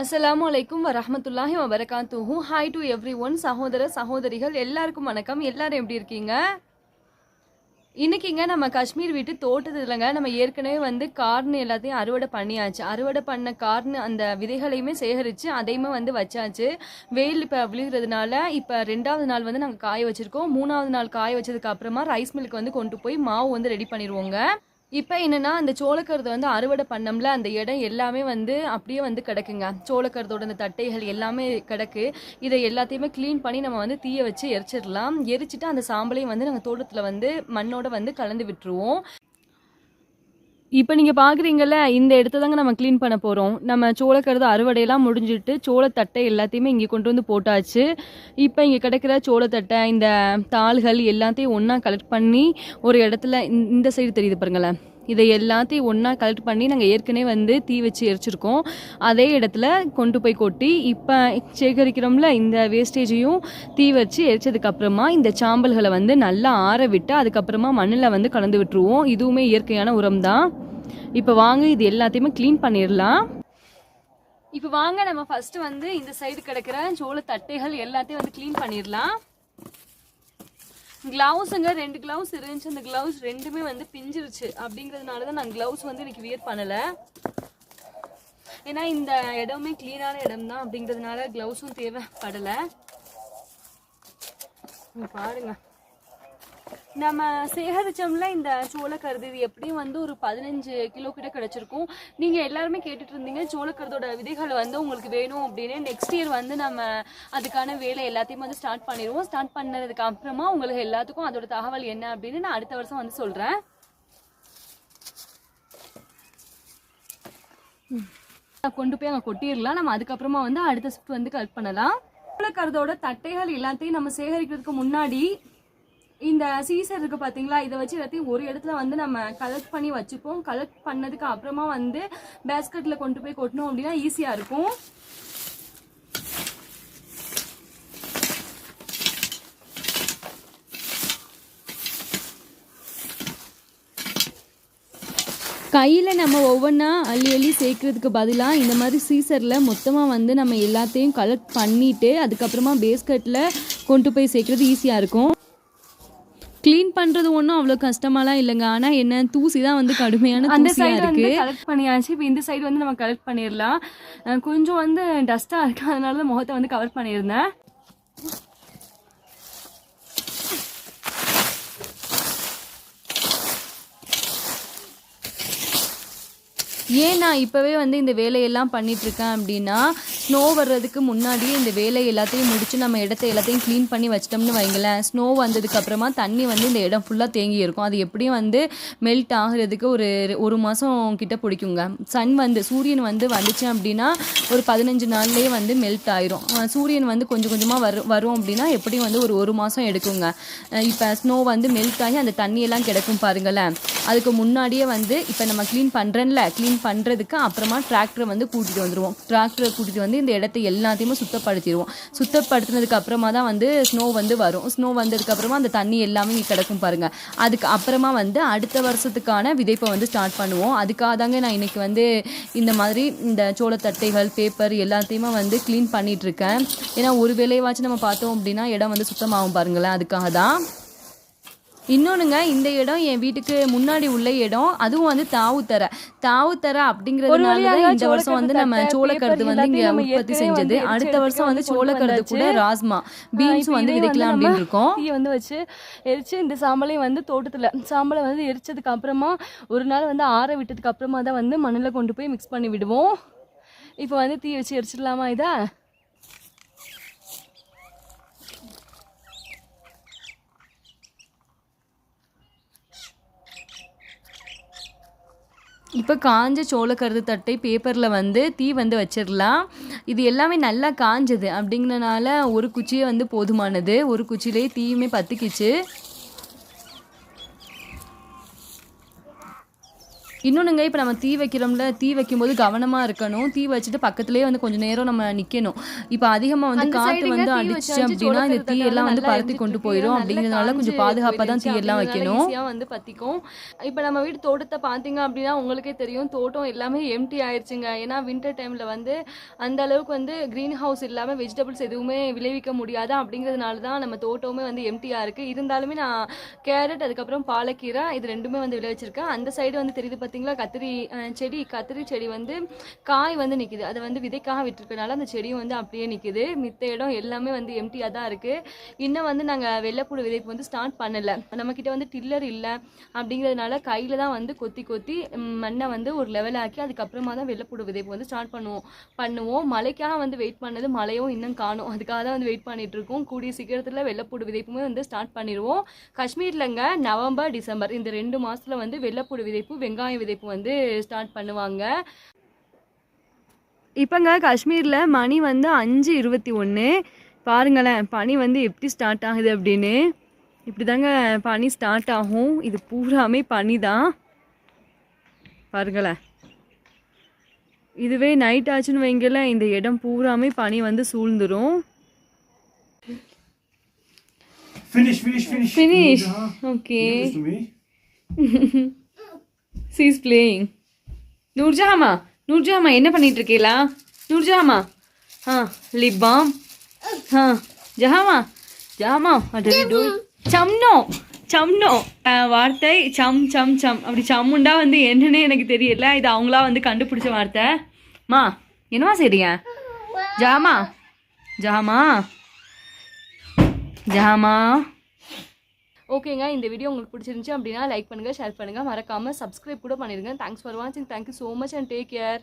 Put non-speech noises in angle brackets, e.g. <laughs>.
அஸ்லாம் வலைக்கும் வரமத்துல்லாஹி வபரகாத்துஹு. ஹாய் டு எவ்ரி ஒன் சகோதர சகோதரிகள் எல்லாருக்கும் வணக்கம். எல்லாரும் எப்படி இருக்கீங்க? இன்றைக்கிங்க நம்ம காஷ்மீர் வீட்டு தோட்டத்துலங்க நம்ம ஏற்கனவே வந்து கார்னு எல்லாத்தையும் அறுவடை பண்ணியாச்சு. அறுவடை பண்ண கார்னு அந்த விதைகளையுமே சேகரித்து அதையுமே வந்து வச்சாச்சு. வெயில் இப்போ விழுகிறதுனால இப்போ ரெண்டாவது நாள் வந்து நாங்கள் காய வச்சுருக்கோம். மூணாவது நாள் காய வச்சதுக்கு அப்புறமா ரைஸ் மில்க் வந்து கொண்டு போய் மாவு வந்து ரெடி பண்ணிடுவோங்க இப்போ என்னென்னா அந்த சோளக்கருதை வந்து அறுவடை பண்ணோம்ல அந்த இடம் எல்லாமே வந்து அப்படியே வந்து கிடக்குங்க. சோளக்கருதோட அந்த தட்டைகள் எல்லாமே கிடக்கு. இதை எல்லாத்தையுமே க்ளீன் பண்ணி நம்ம வந்து தீயை வச்சு எரிச்சிடலாம். எரிச்சிட்டு அந்த சாம்பலையும் வந்து நாங்கள் தோட்டத்தில் வந்து மண்ணோட வந்து கலந்து விட்டுருவோம். இப்போ நீங்கள் பார்க்குறீங்கல்ல இந்த இடத்த தாங்க நம்ம க்ளீன் பண்ண போகிறோம் நம்ம சோளக்கருது அறுவடையெல்லாம் முடிஞ்சிட்டு சோளத்தட்டை எல்லாத்தையுமே இங்கே கொண்டு வந்து போட்டாச்சு. இப்போ இங்கே கிடைக்கிற சோளத்தட்டை இந்த தாள்கள் எல்லாத்தையும் ஒன்றா கலெக்ட் பண்ணி ஒரு இடத்துல இந்த- இந்த சைடு தெரியுது பாருங்களேன். இதை எல்லாத்தையும் ஒன்றா கலெக்ட் பண்ணி நாங்கள் ஏற்கனவே வந்து தீ வச்சு எரிச்சிருக்கோம். அதே இடத்துல கொண்டு போய் கொட்டி இப்போ சேகரிக்கிறோம்ல இந்த வேஸ்டேஜையும் தீ வச்சு எரிச்சதுக்கப்புறமா இந்த சாம்பல்களை வந்து நல்லா ஆற விட்டு அதுக்கப்புறமா மண்ணில் வந்து கலந்து விட்டுருவோம். இதுவுமே இயற்கையான உரம் தான் இப்போ வாங்க இது எல்லாத்தையுமே க்ளீன் பண்ணிடலாம். இப்போ வாங்க நம்ம ஃபஸ்ட்டு வந்து இந்த சைடு கிடக்கிற சோள தட்டைகள் எல்லாத்தையும் வந்து க்ளீன் பண்ணிடலாம். கிளவுஸுங்க ரெண்டு கிளவுஸ் இருந்துச்சு. அந்த கிளவுஸ் ரெண்டுமே வந்து பிஞ்சிருச்சு. அப்படிங்கிறதுனால தான் நான் கிளவுஸ் வந்து எனக்கு வியர் பண்ணலை. ஏன்னா இந்த இடமே க்ளீனான இடம் தான் அப்படிங்கிறதுனால கிளவுஸும் தேவைப்படலை. பாருங்கள் நம்ம சேகரிச்சோம்ல இந்த சோளக்கருது இது எப்படியும் வந்து ஒரு பதினஞ்சு கிலோ கிட்ட கிடைச்சிருக்கும். நீங்க எல்லாருமே கேட்டுட்டு இருந்தீங்க சோளக்கருதோட விதைகள் வந்து உங்களுக்கு வேணும் அப்படின்னு. நெக்ஸ்ட் இயர் வந்து நம்ம அதுக்கான வேலை எல்லாத்தையும் வந்து ஸ்டார்ட் பண்ணிடுவோம். ஸ்டார்ட் பண்ணதுக்கு அப்புறமா உங்களுக்கு எல்லாத்துக்கும் அதோட தகவல் என்ன அப்படின்னு நான் அடுத்த வருஷம் வந்து சொல்றேன். கொண்டு போய் அங்கே கொட்டிடலாம். நம்ம அதுக்கப்புறமா வந்து அடுத்த ஷிஃப்ட் வந்து கட் பண்ணலாம். சோளக்கருதோட தட்டைகள் எல்லாத்தையும் நம்ம சேகரிக்கிறதுக்கு முன்னாடி இந்த சீசர் இருக்கு பாத்தீங்களா? இதை வச்சு எல்லாத்தையும் ஒரு இடத்துல வந்து நம்ம கலெக்ட் பண்ணி வச்சுப்போம். கலெக்ட் பண்ணதுக்கு அப்புறமா வந்து பேஸ்கெட்ல கொண்டு போய் கொட்டணும் அப்படின்னா ஈஸியா இருக்கும். கையில் நம்ம ஒவ்வொன்றா அள்ளி அள்ளி சேர்க்கறதுக்கு பதிலாக இந்த மாதிரி சீசரில் மொத்தமாக வந்து நம்ம எல்லாத்தையும் கலெக்ட் பண்ணிவிட்டு அதுக்கப்புறமா பேஸ்கெட்டில் கொண்டு போய் சேர்க்கறது ஈஸியாக இருக்கும். க்ளீன் பண்ணுறது ஒன்றும் அவ்வளோ கஷ்டமாலாம் இல்லைங்க. ஆனால் என்ன தூசி தான் வந்து கடுமையான அந்த சைடு இருக்கு. கலெக்ட் பண்ணியாச்சு. இப்போ இந்த சைடு வந்து நம்ம கலெக்ட் பண்ணிடலாம் கொஞ்சம் வந்து டஸ்ட்டாக இருக்கு அதனால தான் முகத்தை வந்து கவர் பண்ணியிருந்தேன். ஏன் நான் இப்போவே வந்து இந்த வேலையெல்லாம் பண்ணிகிட்ருக்கேன் அப்படின்னா ஸ்னோ வர்றதுக்கு முன்னாடியே இந்த வேலை எல்லாத்தையும் முடித்து நம்ம இடத்த எல்லாத்தையும் க்ளீன் பண்ணி வச்சிட்டோம்னு வைங்களேன். ஸ்னோ வந்ததுக்கப்புறமா தண்ணி வந்து இந்த இடம் ஃபுல்லாக தேங்கி இருக்கும் அது எப்படியும் வந்து மெல்ட் ஆகுறதுக்கு ஒரு ஒரு மாதம் கிட்ட பிடிக்குங்க. சன் வந்து சூரியன் வந்து வந்துச்சு அப்படின்னா ஒரு பதினஞ்சு நாள்லேயே வந்து மெல்ட் ஆயிரும். சூரியன் வந்து கொஞ்சம் கொஞ்சமாக வரும் வரும் அப்படின்னா எப்படியும் வந்து ஒரு ஒரு மாதம் எடுக்குங்க. இப்போ ஸ்னோ வந்து மெல்ட் ஆகி அந்த தண்ணியெல்லாம் கிடக்கும் பாருங்களேன். அதுக்கு முன்னாடியே வந்து இப்போ நம்ம க்ளீன் பண்ணுறேன்ல க்ளீன் பண்ணுறதுக்கு அப்புறமா டிராக்டரை வந்து கூட்டிகிட்டு வந்துடுவோம் டிராக்டரை கூட்டிகிட்டு வந்து இந்த இடத்த எல்லாத்தையுமே சுத்தப்படுத்திடுவோம். சுத்தப்படுத்தினதுக்கு அப்புறமா தான் வந்து ஸ்னோ வந்து வரும். ஸ்னோ வந்ததுக்கப்புறமா அந்த தண்ணி எல்லாமே இங்கே கிடக்கும் பாருங்கள் அதுக்கு அப்புறமா வந்து அடுத்த வருஷத்துக்கான விதைப்பை வந்து ஸ்டார்ட் பண்ணுவோம். அதுக்காக தாங்க நான் இன்றைக்கி வந்து இந்த மாதிரி இந்த சோளத்தட்டைகள் பேப்பர் எல்லாத்தையுமே வந்து க்ளீன் பண்ணிகிட்ருக்கேன் ஏன்னா ஒரு வேலையவாச்சும் நம்ம பார்த்தோம் அப்படின்னா இடம் வந்து சுத்தமாகும் பாருங்களேன். அதுக்காக தான். இன்னொன்றுங்க இந்த இடம் என் வீட்டுக்கு முன்னாடி உள்ள இடம். அதுவும் வந்து தாவுத்தரை. தாவுத்தரை அப்படிங்கிறதுனால இந்த வருஷம் வந்து நம்ம சோளக்கருது, வந்து இங்க உற்பத்தி செஞ்சது. அடுத்த வருஷம் வந்து சோளக்கருது கூட. ராஸ்மா. ஆஹ் பீன்ஸ் வந்து விதைக்கலாம் அப்படின்னு இருக்கோம் தீயை வந்து வச்சு எரிச்சு இந்த சாம்பலையும் வந்து தோட்டத்தில் சாம்பலை வந்து எரிச்சதுக்கு அப்புறமா ஒரு நாள் வந்து ஆற விட்டதுக்கு அப்புறமா தான் வந்து மண்ணில் கொண்டு போய் மிக்ஸ் பண்ணி விடுவோம். இப்போ வந்து தீ வச்சு எரிச்சிடலாமா இதை? இப்போ காஞ்ச சோளக்கருது தட்டை பேப்பரில் வந்து தீ வந்து வச்சிடலாம். இது எல்லாமே நல்லா காஞ்சது. அப்படிங்கிறனால ஒரு குச்சியே வந்து போதுமானது. ஒரு குச்சியிலேயே தீயுமே பற்றிக்கிச்சு இன்னொன்றுங்க இப்போ நம்ம தீ வைக்கிறோம்ல தீ வைக்கும்போது கவனமாக இருக்கணும். தீ வச்சுட்டு பக்கத்துலேயே வந்து கொஞ்சம் நேரம் நம்ம நிற்கணும் இப்போ அதிகமாக வந்து காற்று வந்து அடிச்சு அப்படின்னா இந்த தீ எல்லாம் வந்து பருத்தி கொண்டு. போயிடும். அப்படிங்கிறதுனால கொஞ்சம் காஞ்சு பாதுகாப்பாக தான் தீ. எல்லாம் வைக்கணும். வந்து பத்திக்கும். இப்போ நம்ம வீட்டு தோட்டத்தை பார்த்தீங்க அப்படின்னா உங்களுக்கே தெரியும். தோட்டம் எல்லாமே எம்டி ஆயிடுச்சுங்க ஏன்னா வின்டர் டைம்ல வந்து அந்த அளவுக்கு வந்து க்ரீன் ஹவுஸ் இல்லாமல் வெஜிடபிள்ஸ் எதுவுமே விளைவிக்க முடியாது. அப்படிங்கிறதுனால தான் நம்ம தோட்டமே வந்து எம்டியாக இருக்குது இருந்தாலுமே நான் கேரட் அதுக்கப்புறம் பாலக்கீரை இது ரெண்டுமே வந்து விளைவிச்சிருக்கேன். அந்த சைடு வந்து தெரியுது பார்த்தீங்களா கத்திரி செடி கத்திரி செடி வந்து காய் வந்து நிற்கிது அதை வந்து விதைக்காக விட்டுருக்கனால அந்த செடியும் வந்து அப்படியே நிற்கிது மித்த இடம் எல்லாமே வந்து எம்டியாக தான் இருக்குது இன்னும் வந்து நாங்கள் வெள்ளைப்பூடு விதைப்பு வந்து ஸ்டார்ட் பண்ணலை. நம்மக்கிட்ட வந்து டில்லர் இல்லை அப்படிங்கிறதுனால கையில் தான் வந்து கொத்தி கொத்தி மண்ணை வந்து ஒரு லெவல் ஆக்கி அதுக்கப்புறமா தான் வெள்ளைப்பூடு விதைப்பு வந்து ஸ்டார்ட் பண்ணுவோம். பண்ணுவோம். மழைக்காக வந்து வெயிட் பண்ணது மழையும் இன்னும் காணும். அதுக்காக தான் வந்து வெயிட் பண்ணிகிட்ருக்கோம் இருக்கோம். கூடிய சீக்கிரத்தில் வெள்ளைப்பூடு விதைப்புமே வந்து ஸ்டார்ட் பண்ணிடுவோம். காஷ்மீர்லங்க நவம்பர் டிசம்பர் இந்த ரெண்டு மாதத்தில் வந்து வெள்ளைப்பூடு விதைப்பு வெங்காயம் விதைப்பு வந்து ஸ்டார்ட் பண்ணுவாங்க. இப்போங்க காஷ்மீரில் மணி வந்து அஞ்சு இருபத்தி ஒன்று பாருங்களேன் பனி வந்து எப்படி ஸ்டார்ட் ஆகுது அப்படின்னு. இப்படி தாங்க பனி ஸ்டார்ட் ஆகும். இது பூராமே பனி தான் பாருங்களேன். இதுவே நைட் ஆச்சுன்னு வைங்களேன் இந்த இடம் பூராமே பனி வந்து finish, finish. Finish. Nurjahan, <laughs> okay give is playing நூர்ஜஹாமா நூர்ஜஹாமா என்ன பண்ணிட்டு இருக்கீங்களா நூர்ஜஹாமா. ஆ லிப் பாம் ஆ ஜஹாமா ஜஹாமா சம்னோ சம்னோ. வார்த்தை சம் சம் சம். அப்படி சம்முண்டா வந்து என்னன்னே எனக்கு தெரியல. இது அவங்களா வந்து கண்டுபிடிச்ச வார்த்தை. மா என்னவா செய்றீங்க? ஜாமா ஜாமா ஜாமா ஓகேங்க இந்த வீடியோ உங்களுக்கு பிடிச்சிருந்துச்சு அப்படின்னா லைக் பண்ணுங்கள் ஷேர் பண்ணுங்கள் மறக்காமல் சப்ஸ்கிரைப் கூட பண்ணிடுங்க தேங்க்ஸ் ஃபார் வாட்சிங் thank you so much and take care